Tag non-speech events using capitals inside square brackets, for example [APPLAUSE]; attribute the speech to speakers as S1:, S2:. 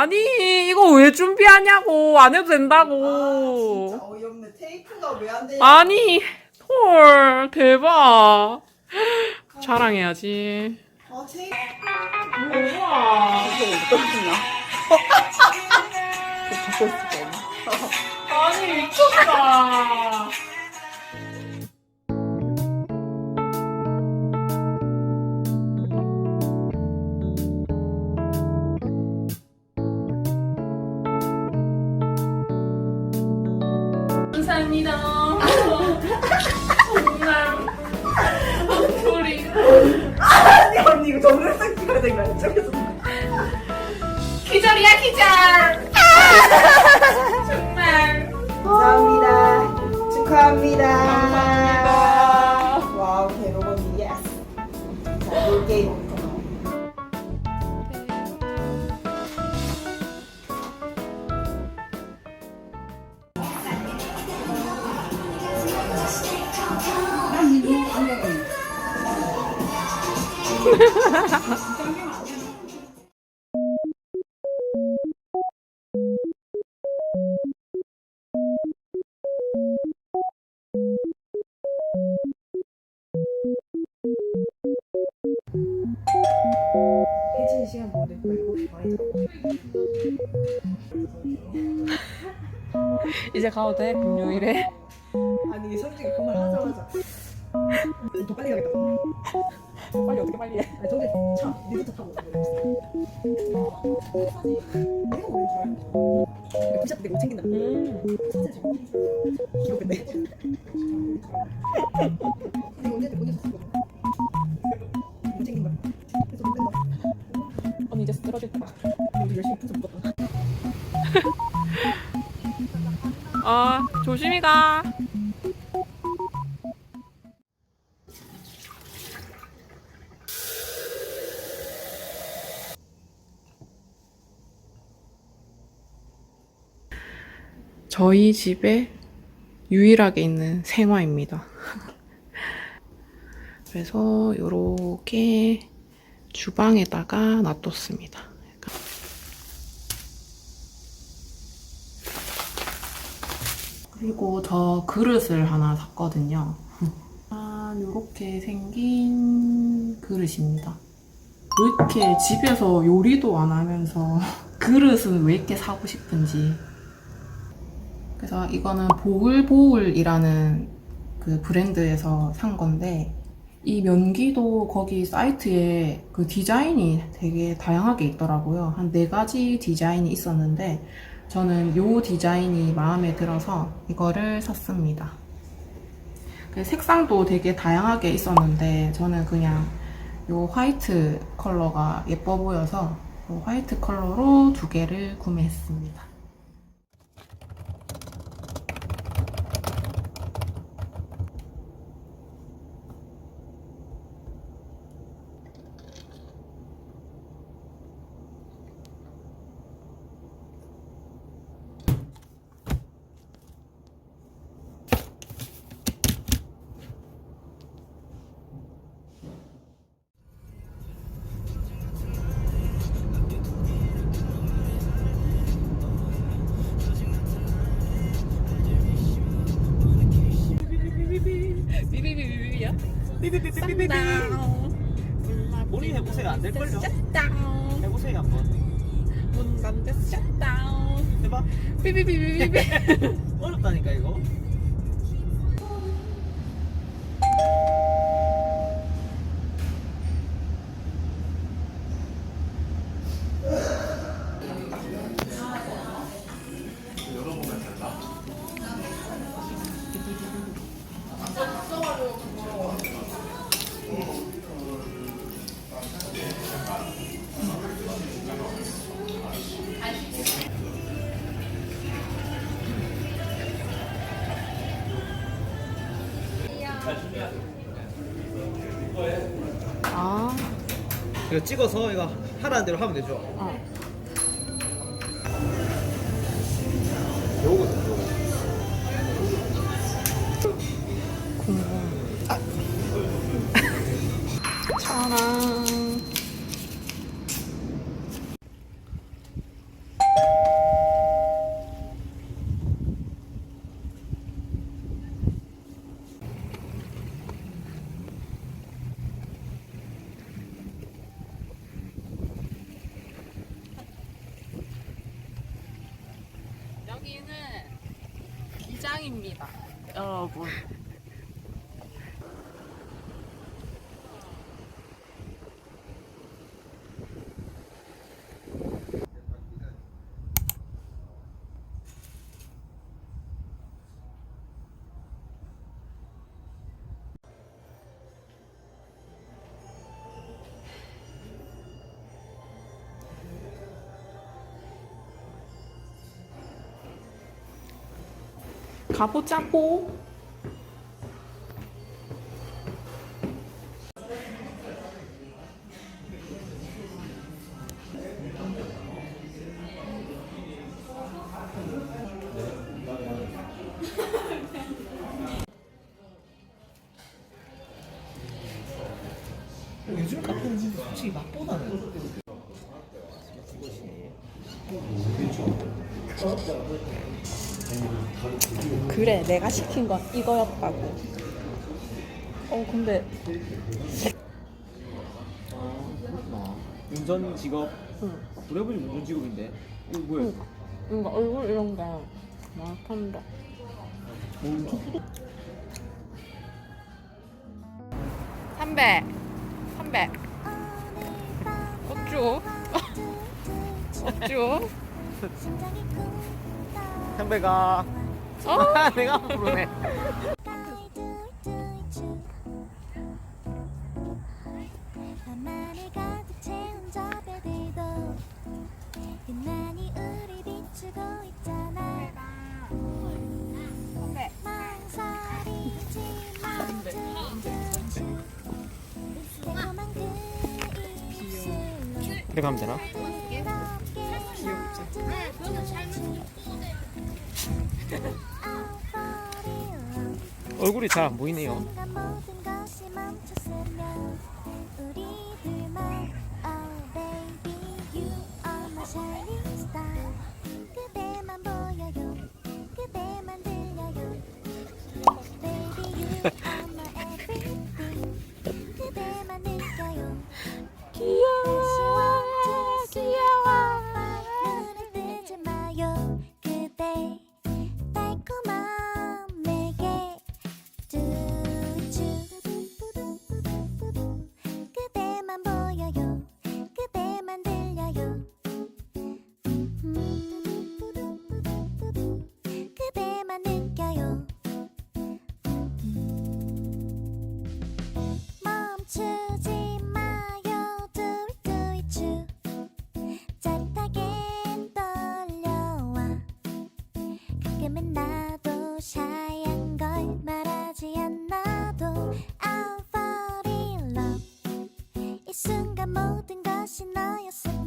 S1: 아니 이거 왜 준비하냐고 안 해도
S2: 아,
S1: 된다고
S2: 진짜 어이없네. 테이프가 왜안 돼?
S1: 아니 헐 대박 자랑해야지
S2: 아, 테이프.
S1: 우와. [LAUGHS] [LAUGHS] 아니 미쳤다 감사합니다 정말 소리
S2: 아니, 언니, 이거 정면상 찍어야 되는 거 아니야? 저기서.
S1: 기절이야 기절 정말
S2: 감사합니다. 축하합니다. 해진 시간 보내고 7시 반에
S1: 이제 가도 돼 금요일에
S2: 아니, 솔직히 그 말 하자마자. 더 빨리 가겠다.
S1: 빨리 어떻게 빨리 해
S2: 아니, 저기 차, 리프트 타고. 부샷 못 챙긴다.
S1: 음.
S2: 언제 언제 샀어? 못 챙긴 거야. 그래서 못 뺀다.
S1: 언니 이제 쓰러질 거야
S2: 우리 열심히 풍선 묶었다.
S1: 아 조심히 가 저희 집에 유일하게 있는 생화입니다. [LAUGHS] 그래서 이렇게 주방에다가 놔뒀습니다. 그리고 저 그릇을 하나 샀거든요. 아, 이렇게 생긴 그릇입니다. 왜 이렇게 집에서 요리도 안 하면서 [LAUGHS] 그릇은 왜 이렇게 사고 싶은지. 그래서 이거는 보울보울이라는 그 브랜드에서 산 건데, 이 면기도 거기 사이트에 그 디자인이 되게 다양하게 있더라고요. 한 네 가지 디자인이 있었는데, 저는 요 디자인이 마음에 들어서 이거를 샀습니다. 그 색상도 되게 다양하게 있었는데 저는 그냥 요 화이트 컬러가 예뻐 보여서 요 화이트 컬러로 두 개를 구매했습니다.
S3: 해보세요. 안 될걸요?
S1: 샷다운
S3: 해보세요 한번.
S1: 문 닫는데 샷다운
S3: 해봐.
S1: 비비비비비 [LAUGHS]
S3: 어렵다니까 이거 이거 찍어서 이거 하라는 대로 하면 되죠
S1: 여기는 기장입니다. 여러분. 가보자고.
S3: 요즘 카페는 솔직히 맛보다는
S1: 그래, 내가 시킨 건 이거였다고. 어, 근데
S3: 운전 직업
S1: 응.
S3: 브레이브이 운전 직업인데 이거 뭐야?
S1: 뭔가 얼굴 이런 게 많단다. 삼배, 삼배. 어쭈? 어쭈?
S3: 상배가.
S1: 어?
S3: 내가 부르네.
S2: 가득 채운
S3: 얼굴이 잘 안 보이네요
S2: しなよ